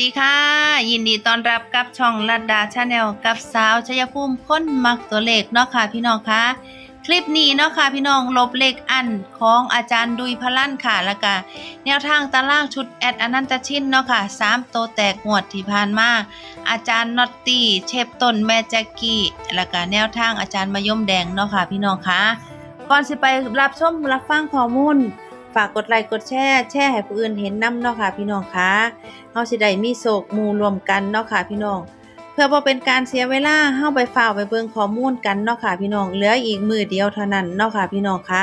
ดีค่ะ ยินดีต้อนรับกับช่องลัดดาชาแนลกับสาวชัยภูมิค้นมักตัวเลขเนาะค่ะพี่น้องคะคลิปนี้เนาะค่ะพี่น้องลบเลขอันของอาจารย์ดุยพลันค่ะแล้วก็แนวทางตารางชุดแอดอนันตชินเนาะค่ะสามโตแตกงวดที่ผ่านมาอาจารย์นอตตี้เชฟต้นแม่แจ็กกี้แล้วก็แนวทางอาจารย์มะยมแดงเนาะค่ะพี่น้องคะก่อนสิไปรับชมรับฟังข้อมูล ฝากกดไลค์กดแชร์แชร์ให้ผู้อื่นเห็นนำเนาะค่ะ พี่น้องคะเฮาสิได้มีโศกมูรวมกันเนาะค่ะ พี่น้อง เพื่อบ่เป็นการเสียเวลาเฮาไปฝ่าไปเบิ่งข้อมูลกันเนาะค่ะ พี่น้องเหลืออีกมือเดียวเท่านั้นเนาะค่ะ พี่น้องคะ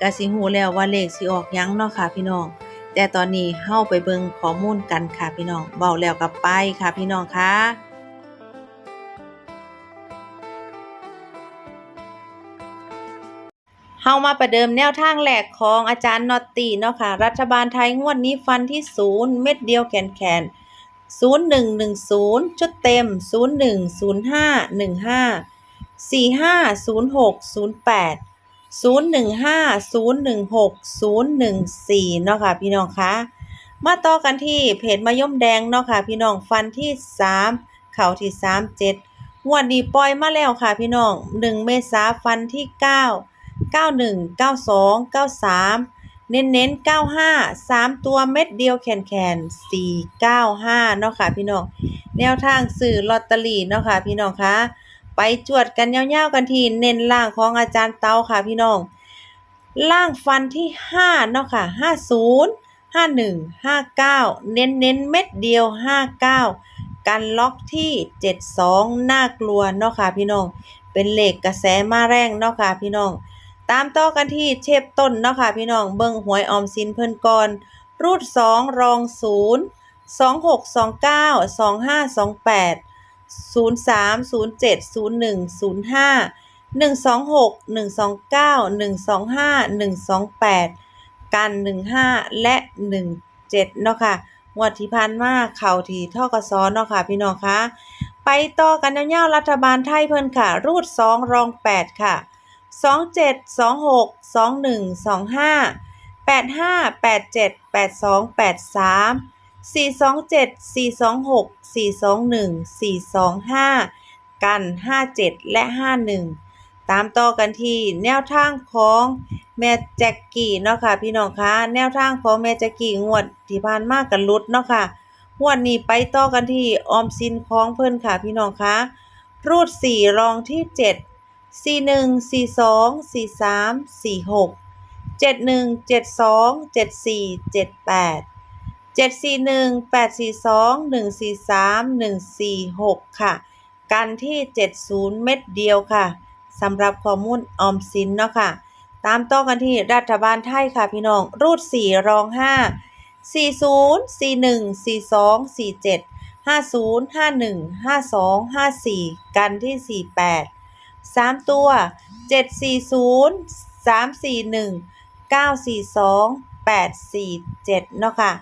ก็สิฮู้แล้วว่าเลขสิออกยังเนาะค่ะ พี่น้อง แต่ตอนนี้เฮาไปเบิ่งข้อมูลกันค่ะ พี่น้องเว้าแล้วก็ไปค่ะ พี่น้องคะ เฮามาประเดิมแนวทางแรกของอาจารย์นอตตีเนาะค่ะ รัฐบาลไทยงวดนี้ฟันที่ศูนย์เม็ดเดียวแขนแขนศูนย์หนึ่งหนึ่งศูนย์ชุดเต็มศูนย์หนึ่งศูนย์ห้าหนึ่งห้าสี่ห้าศูนย์หกศูนย์แปดศูนย์หนึ่งห้าศูนย์หนึ่งหกศูนย์หนึ่งสี่เนาะค่ะพี่น้องคะมาต่อกันที่เพจมะย่มแดงเนาะค่ะพี่น้องฟันที่สามเข่าที่สามเจ็ดงวดนี้ปล่อยมาแล้วค่ะพี่น้องหนึ่งเมษาฟันที่เก้า 91 92 93เน้นเน้นๆ 95 3 ตัวเม็ดเดียวแขนแขน495 เนาะค่ะพี่น้อง แนวทางสื่อลอตเตอรี่เนาะค่ะพี่น้องคะไปจวดกันยาวๆกันทีเน้นล่างของอาจารย์เตาค่ะพี่น้อง ล่างฟันที่5เนาะค่ะ 50 51 59 เน้นเน้นเม็ดเดียว 59 กันล็อกที่ 72 น่ากลัวเนาะค่ะพี่น้อง เป็นเหล็กกระแสมาแรงเนาะค่ะพี่น้อง ตามต่อกันที่เชฟต้นเนาะค่ะพี่น้องเบิ้งหวยออมสินเพิ่นก่อนรูดสองรองศูนย์สองหกสองเก้าสองห้าสองแปดศูนย์สามศูนย์เจ็ดศูนย์หนึ่งศูนย์ห้าหนึ่งสองหกหนึ่งสองเก้าหนึ่งสองห้าหนึ่งสองแปดกันหนึ่งห้าและหนึ่งเจ็ดเนาะค่ะงวดที่ผ่านมาเข่าทีท่อกระซ้อนเนาะค่ะพี่น้องคะไปต่อกันยาวๆรัฐบาลไทยเพิ่นค่ะ รูดสองรองแปดค่ะ 27262125 85878283 427 426 421 425 กัน 57 และ 51 ตามต่อกันที่แนวทางของแม่แจ็กกี้เนาะค่ะพี่น้องคะแนวทางของแม่แจ็กกี้งวดที่ผ่านมากกันลุดเนาะค่ะงวดนี้ไปต่อกันที่ออมสินของเพื่อนค่ะพี่น้องคะรูด4รองที่ 7 สี่หนึ่งสี่สองสี่สามสี่หกเจ็ดหนึ่งเจ็ดสองเจ็ดสี่เจ็ดแปดเจ็ดสี่หนึ่งแปดสี่สองหนึ่งสี่สามหนึ่งสี่หกค่ะ กันที่เจ็ดศูนย์เม็ดเดียวค่ะสำหรับข้อมูลออมสินเนาะค่ะ ตามต่อกันที่รัฐบาลไทยค่ะพี่น้อง รูดสี่รองห้าสี่ศูนย์สี่หนึ่งสี่สองสี่เจ็ดห้าศูนย์ห้าหนึ่งห้าสองห้าสี่กันที่สี่แปด สามตัวเจ็ดสี่ศูนย์สามสี่หนึ่งเก้าสี่สองแปดสี่เจ็ดเนาะค่ะ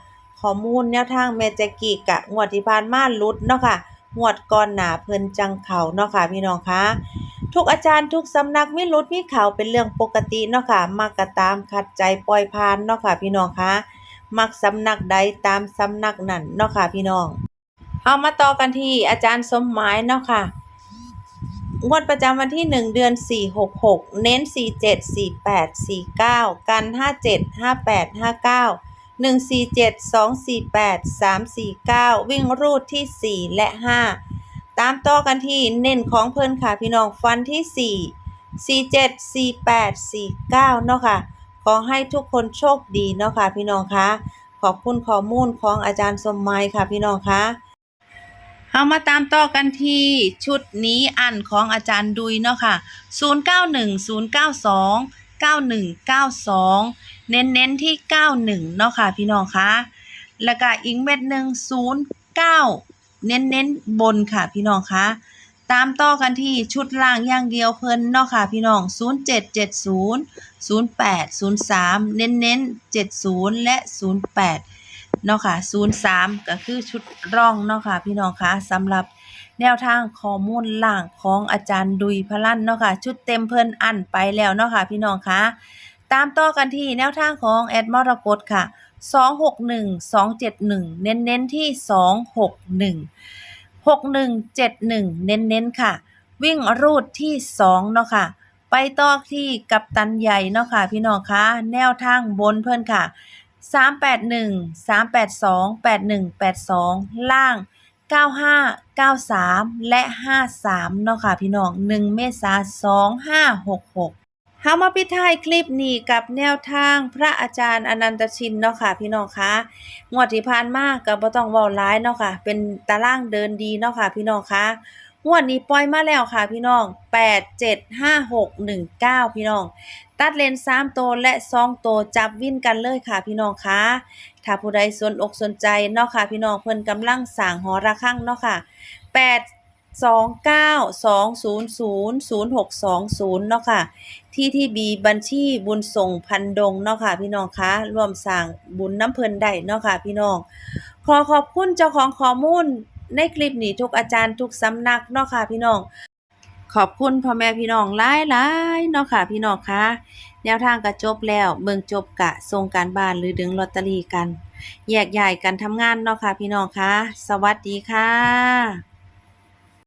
ข้อมูลแนวทางเมจกิกะงวดที่ผ่านมาลุดเนาะค่ะงวดก่อนหนาเพิ่นจังเขาเนาะค่ะพี่น้องคะทุกอาจารย์ทุกสำนักมีลุดมีเขาเป็นเรื่องปกติเนาะค่ะมักกะตามขัดใจปล่อยผ่านเนาะค่ะพี่น้องคะมักสำนักใดตามสำนักนั้นเนาะค่ะพี่น้องเอามาต่อกันที่อาจารย์สมหมายเนาะค่ะ งวดประจำวันที่ 1 เดือน 466 เน้น 47 48 49 กัน 57 58 59 147 248 349 วิ่งรูดที่ 4 และ 5 ตามต่อกันที่เน้นของเพิ่นค่ะพี่น้องฟันที่ 4 47 48 49 เนาะค่ะ ขอให้ทุกคนโชคดีเนาะค่ะพี่น้องคะขอบคุณข้อมูลของอาจารย์สมหมัยค่ะพี่น้องคะ เอามาตามต่อกันที่ชุดนี้อันของอาจารย์ดุยเนาะค่ะ 091092 9192 เน้นเน้นที่ 91 เนาะค่ะพี่น้องคะแล้วก็อีกเม็ดหนึ่ง09 เน้นเน้นบนค่ะพี่น้องคะตามต่อกันที่ชุดล่างอย่างเดียวเพิ่นเนาะค่ะพี่น้อง 0770 08 03 เน้นเน้น70 และ 08 เนาะค่ะ03ก็คือชุดร่องเนาะค่ะพี่น้องคะสำหรับแนวทางข้อมูลล่างของอาจารย์ดุยพลันเนาะค่ะชุดเต็มเพิ่นอันไปแล้วเนาะค่ะพี่น้องคะตามต่อกันที่แนวทางของแอดมรกตค่ะ 261 271 เน้นๆที่ 261 6171 เน้นๆค่ะ วิ่งรูดที่ 2 เนาะค่ะ ไปต่อที่กัปตันใหญ่เนาะค่ะพี่น้องคะแนวทางบนเพิ่นค่ะ 381 382 8182 ล่าง 95 93 และ 53 เนาะค่ะพี่น้อง 1 เมษายน2566เฮามาปิดท้ายคลิปนี้กับแนวทางพระอาจารย์อนันตชินเนาะค่ะพี่น้องคะงวดที่ผ่านมาก็บ่ต้องเว้าหลายเนาะค่ะ เป็นตารางเดินดีเนาะค่ะพี่น้องคะ งวดนี้ปล่อยมาแล้วค่ะพี่น้อง 8 7 5 6 1 9 พี่น้อง ตัดเลน3ตัวและ2ตัวจับวิ่นกันเลยค่ะพี่น้องคะถ้าผู้ใดสนอกสนใจเนาะค่ะพี่น้องเพิ่นกำลังสร้างหอระฆังเนาะค่ะ 8 2 9 2 0 0 0 6 2 0เนาะค่ะ TTB บัญชีบุญส่งพันดงเนาะค่ะพี่น้องคะร่วมสร้างบุญน้ำเพิ่นได้เนาะค่ะพี่น้อง ขอขอบคุณเจ้าของข้อมูล ในคลิปนี้ทุกอาจารย์ทุกสำนักเนาะค่ะพี่น้องขอบคุณพ่อแม่พี่น้องหลายๆเนาะค่ะพี่น้องคะแนวทางก็จบแล้วเมืองจบกะส่งการบ้านหรือดึงลอตเตอรี่กัน แยกย้ายกันทำงานเนาะค่ะพี่น้องคะสวัสดีค่ะ